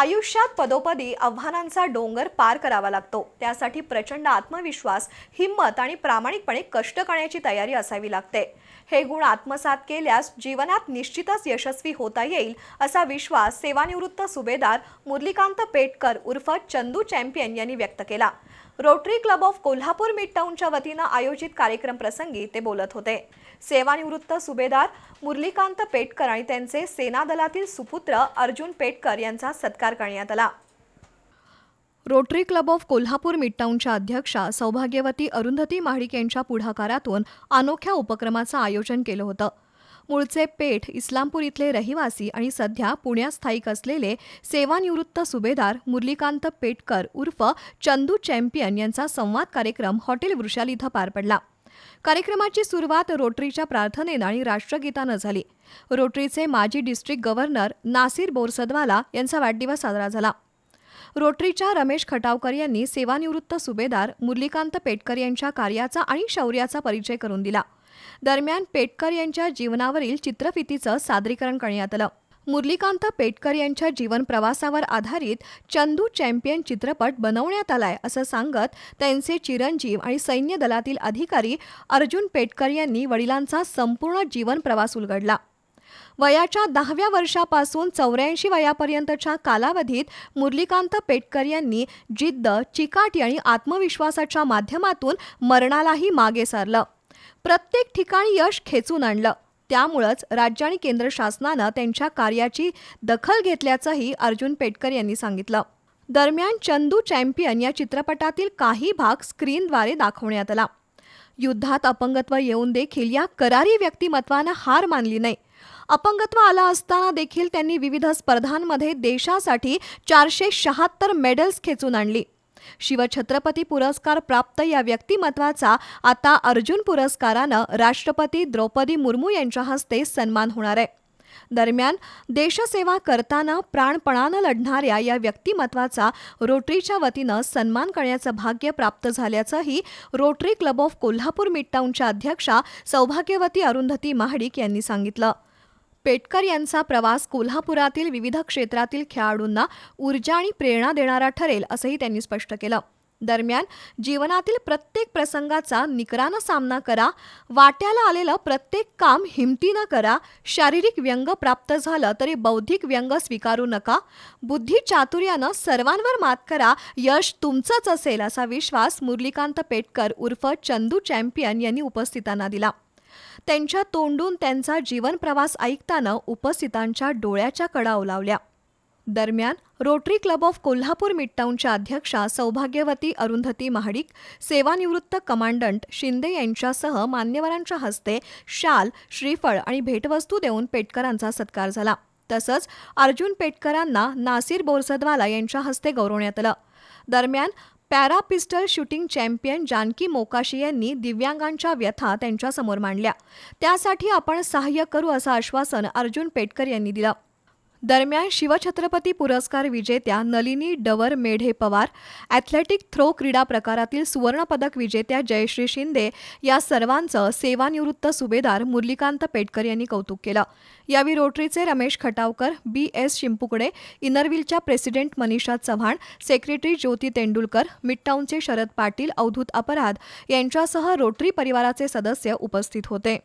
आयुष्यात पदोपदी आव्हानांचा डोंगर पार करावा लागतो. त्यासाठी प्रचंड आत्मविश्वास हिंमत आणि प्रामाणिकपणे कष्ट करण्याची तयारी असावी लागते. हे गुण आत्मसात केल्यास जीवनात निश्चितच यशस्वी होता येईल असा विश्वास सेवानिवृत्त सुभेदार मुरलीकांत पेटकर उर्फ चंदू चॅम्पियन यांनी व्यक्त केला. Rotary Club of Kolhapur mid टाऊनच्या वतीनं आयोजित कार्यक्रम प्रसंगी ते बोलत होते. सेवानिवृत्त सुभेदार मुरलीकांत पेटकर आणि त्यांचे सेना दलातील सुपुत्र अर्जुन पेटकर यांचा सत्कार करण्यात आला. रोटरी क्लब ऑफ कोल्हापूर मिडटाऊनच्या अध्यक्षा सौभाग्यवती अरुंधती महाडिक यांच्या पुढाकारातून अनोख्या उपक्रमाचं आयोजन केलं होतं. मूळचे पेठ इस्लामपूर इथले रहिवासी आणि सध्या पुण्यात स्थायिक असलेले सेवानिवृत्त सुभेदार मुरलीकांत पेटकर उर्फ चंदू चॅम्पियन यांचा संवाद कार्यक्रम हॉटेल वृषाल इथं पार पडला. कार्यक्रमाची सुरुवात रोटरीच्या प्रार्थनेनं आणि राष्ट्रगीतानं झाली. रोटरीचे माजी डिस्ट्रिक्ट गव्हर्नर नासिर बोरसदवाला यांचा वाढदिवस साजरा झाला. रोटरीच्या रमेश खटावकर यांनी सेवानिवृत्त सुभेदार मुरलीकांत पेटकर यांच्या कार्याचा आणि शौर्याचा परिचय करून दिला. दरम्यान पेटकर यांच्या जीवनावरील चित्रफितीचं सादरीकरण करण्यात आलं. मुरलीकांत पेटकर यांच्या जीवन प्रवासावर आधारित चंदू चॅम्पियन चित्रपट बनवण्यात आलाय असं सांगत त्यांचे चिरंजीव आणि सैन्य दलातील अधिकारी अर्जुन पेटकर यांनी वडिलांचा संपूर्ण जीवन प्रवास उलगडला. वयाच्या दहाव्या वर्षापासून चौऱ्याऐंशी वयापर्यंतच्या कालावधीत मुरलीकांत पेटकर यांनी जिद्द चिकाटी आणि आत्मविश्वासाच्या माध्यमातून मरणालाही मागे सारलं. प्रत्येक ठिकाणी यश खेचून आणलं. त्यामुळंच राज्य आणि केंद्र शासनानं त्यांच्या कार्याची दखल घेतल्याचंही अर्जुन पेटकर यांनी सांगितलं. दरम्यान चंदू चॅम्पियन या चित्रपटातील काही भाग स्क्रीनद्वारे दाखवण्यात आला. युद्धात अपंगत्व येऊन देखील या करारी व्यक्तिमत्वानं हार मानली नाही. अपंगत्व आलं असताना देखील त्यांनी विविध स्पर्धांमध्ये देशासाठी चारशे शहात्तर मेडल्स खेचून आणली. शिवछत्रपती पुरस्कार प्राप्त या व्यक्तिमत्वाचा आता अर्जुन पुरस्कारानं राष्ट्रपती द्रौपदी मुर्मू यांच्या हस्ते सन्मान होणार आहे. दरम्यान देशसेवा करताना प्राणपणानं लढणाऱ्या या व्यक्तिमत्वाचा रोटरीच्या वतीनं सन्मान करण्याचं भाग्य प्राप्त झाल्याचंही रोटरी क्लब ऑफ कोल्हापूर मिडटाऊनच्या अध्यक्षा सौभाग्यवती अरुंधती महाडिक यांनी सांगितलं. पेटकर यांचा प्रवास कोल्हापुरातील विविध क्षेत्रातील खेळाडूंना ऊर्जा आणि प्रेरणा देणारा ठरेल असंही त्यांनी स्पष्ट केलं. दरम्यान जीवनातील प्रत्येक प्रसंगाचा निकरानं सामना करा वाट्याला आलेलं प्रत्येक काम हिमतीनं करा शारीरिक व्यंग प्राप्त झालं तरी बौद्धिक व्यंग स्वीकारू नका बुद्धी चातुर्यानं सर्वांवर मात करा यश तुमचंच असेल असा विश्वास मुरलीकांत पेटकर उर्फ चंदू चॅम्पियन यांनी उपस्थितांना दिला. त्यांच्या तोंडून त्यांचा जीवन प्रवास ऐकताना उपस्थितांच्या डोळ्याच्या कडा ओलावल्या दरम्यान रोटरी क्लब ऑफ कोल्हापूर मिडटाऊनच्या अध्यक्षा सौभाग्यवती अरुंधती महाडिक सेवानिवृत्त कमांडंट शिंदे यांच्यासह मान्यवरांच्या हस्ते शाल श्रीफळ आणि भेटवस्तू देऊन पेटकरांचा सत्कार झाला. तसंच अर्जुन पेटकरांना नासिर बोरसदवाला यांच्या हस्ते गौरवण्यात आलं. दरम्यान para pistol shooting champion Janaki Mokashi यांनी दिव्यांगांच्या व्यथा त्यांच्यासमोर मांडल्या. त्यासाठी आपण सहाय्य करू असं आश्वासन अर्जुन पेटकर यांनी दिलं. दरम्यान शिवछत्रपती पुरस्कार विजेत्या नलिनी डवर मेढे पवार ॲथलेटिक थ्रो क्रीडा प्रकारातील सुवर्णपदक विजेत्या जयश्री शिंदे या सर्वांचं सेवानिवृत्त सुभेदार मुरलीकांत पेटकर यांनी कौतुक केलं. यावेळी रोटरीचे रमेश खटावकर बी एस शिंपुकडे इनरविलच्या प्रेसिडेंट मनीषा चव्हाण सेक्रेटरी ज्योती तेंडुलकर मिडटाऊनचे शरद पाटील अवधूत अपराध यांच्यासह रोटरी परिवाराचे सदस्य उपस्थित होते.